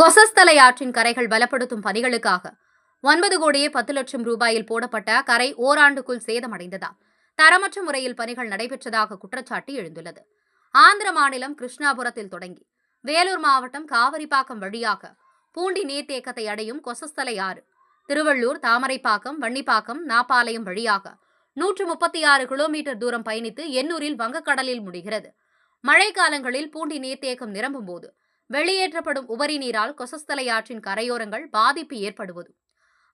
கொசஸ்தலை ஆற்றின் கரைகள் பலப்படுத்தும் பணிகளுக்காக ஒன்பது கோடியே பத்து லட்சம் ரூபாயில் போடப்பட்ட கரை ஓராண்டுக்குள் சேதமடைந்ததால் தரமற்ற முறையில் பணிகள் நடைபெற்றதாக குற்றச்சாட்டு எழுந்துள்ளது. ஆந்திர மாநிலம் கிருஷ்ணாபுரத்தில் தொடங்கி வேலூர் மாவட்டம் காவிரிப்பாக்கம் வழியாக பூண்டி நீர்த்தேக்கத்தை அடையும் கொசஸ்தலை ஆறு திருவள்ளூர் தாமரைப்பாக்கம் வன்னிப்பாக்கம் நாப்பாளையம் வழியாக நூற்று முப்பத்தி ஆறு கிலோமீட்டர் தூரம் பயணித்து எண்ணூரில் வங்கக்கடலில் முடிகிறது. மழைக்காலங்களில் பூண்டி நீர்த்தேக்கம் நிரம்பும் போது வெளியேற்றப்படும் உபரி நீரால் கொசஸ்தலை ஆற்றின் கரையோரங்கள் பாதிப்பு ஏற்படுவதும்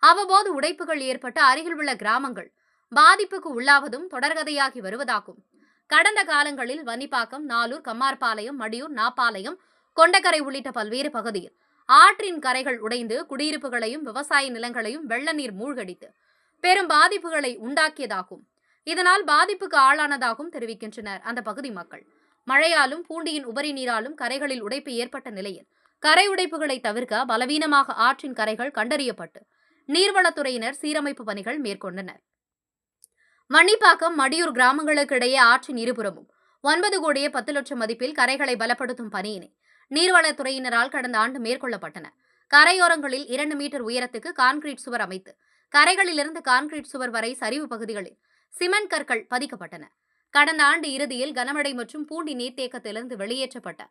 அவ்வப்போது உடைப்புகள் ஏற்பட்டு அருகில் உள்ள கிராமங்கள் பாதிப்புக்கு உள்ளாவதும் தொடர்கதையாகி வருவதாகும். கடந்த காலங்களில் வன்னிப்பாக்கம் நாலூர் கம்மார்பாளையம் மடியூர் நாப்பாளையம் கொண்டக்கரை உள்ளிட்ட பல்வேறு பகுதியில் ஆற்றின் கரைகள் உடைந்து குடியிருப்புகளையும் விவசாய நிலங்களையும் வெள்ள நீர் மூழ்கடித்து பெரும் பாதிப்புகளை உண்டாக்கியதாகும். இதனால் பாதிப்புக்கு ஆளானதாகவும் தெரிவிக்கின்றனர் அந்த பகுதி மக்கள். மழையாலும் பூண்டியின் உபரி நீராலும் கரைகளில் உடைப்பு ஏற்பட்ட நிலையில் கரை உடைப்புகளை தவிர்க்க பலவீனமாக ஆற்றின் கரைகள் கண்டறியப்பட்டு நீர்வளத்துறையினர் சீரமைப்பு பணிகள் மேற்கொண்டனர். மணிப்பாக்கம் மடியூர் கிராமங்களுக்கு இடையே ஆற்றின் இருபுறமும் ஒன்பது கோடியே பத்து லட்சம் மதிப்பில் கரைகளை பலப்படுத்தும் பணியினை நீர்வளத்துறையினரால் கடந்த ஆண்டு மேற்கொள்ளப்பட்டன. கரையோரங்களில் இரண்டு மீட்டர் உயரத்துக்கு கான்கிரீட் சுவர் அமைத்து கரைகளிலிருந்து கான்கிரீட் சுவர் வரை சரிவு பகுதிகளில் சிமெண்ட் கற்கள் பதிக்கப்பட்டன. கடந்த ஆண்டு இறுதியில் கனமழை மற்றும் பூண்டி நீர்த்தேக்கத்திலிருந்து வெளியேற்றப்பட்ட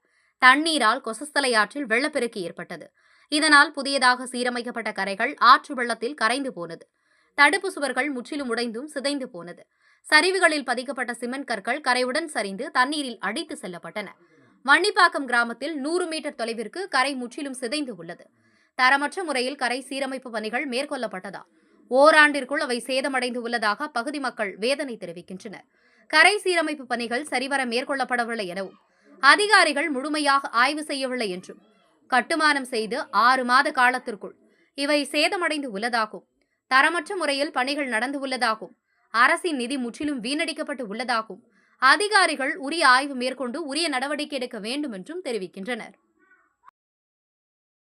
தண்ணீரால் கொசஸ்தலை ஆற்றில் வெள்ளப்பெருக்கு ஏற்பட்டது. இதனால் புதியதாக சீரமைக்கப்பட்ட கரைகள் ஆற்று வெள்ளத்தில் கரைந்து போனது. தடுப்பு சுவர்கள் முற்றிலும் உடைந்தும் சிதைந்து போனது. சரிவுகளில் பதிக்கப்பட்ட சிமெண்ட் கற்கள் கரையுடன் சரிந்து தண்ணீரில் அடித்து செல்லப்பட்டன. வன்னிப்பாக்கம் கிராமத்தில் நூறு மீட்டர் தொலைவிற்கு கரை முற்றிலும் சிதைந்து உள்ளது. தரமற்ற முறையில் கரை சீரமைப்பு பணிகள் மேற்கொள்ளப்பட்டதா? ஓராண்டிற்குள் அவை சேதமடைந்து உள்ளதாக அப்பகுதி மக்கள் வேதனை தெரிவிக்கின்றனர். கரை சீரமைப்பு பணிகள் சரிவர மேற்கொள்ளப்படவில்லை எனவும் அதிகாரிகள் முழுமையாக ஆய்வு செய்யவில்லை என்றும் கட்டுமானம் செய்து ஆறு மாத காலத்திற்குள் இவை சேதமடைந்து உள்ளதாகவும் தரமற்ற முறையில் பணிகள் நடந்து உள்ளதாகவும் அரசின் நிதி முற்றிலும் வீணடிக்கப்பட்டு உள்ளதாகவும் அதிகாரிகள் உரிய ஆய்வு மேற்கொண்டு உரிய நடவடிக்கை எடுக்க வேண்டும் என்றும் தெரிவிக்கின்றனர்.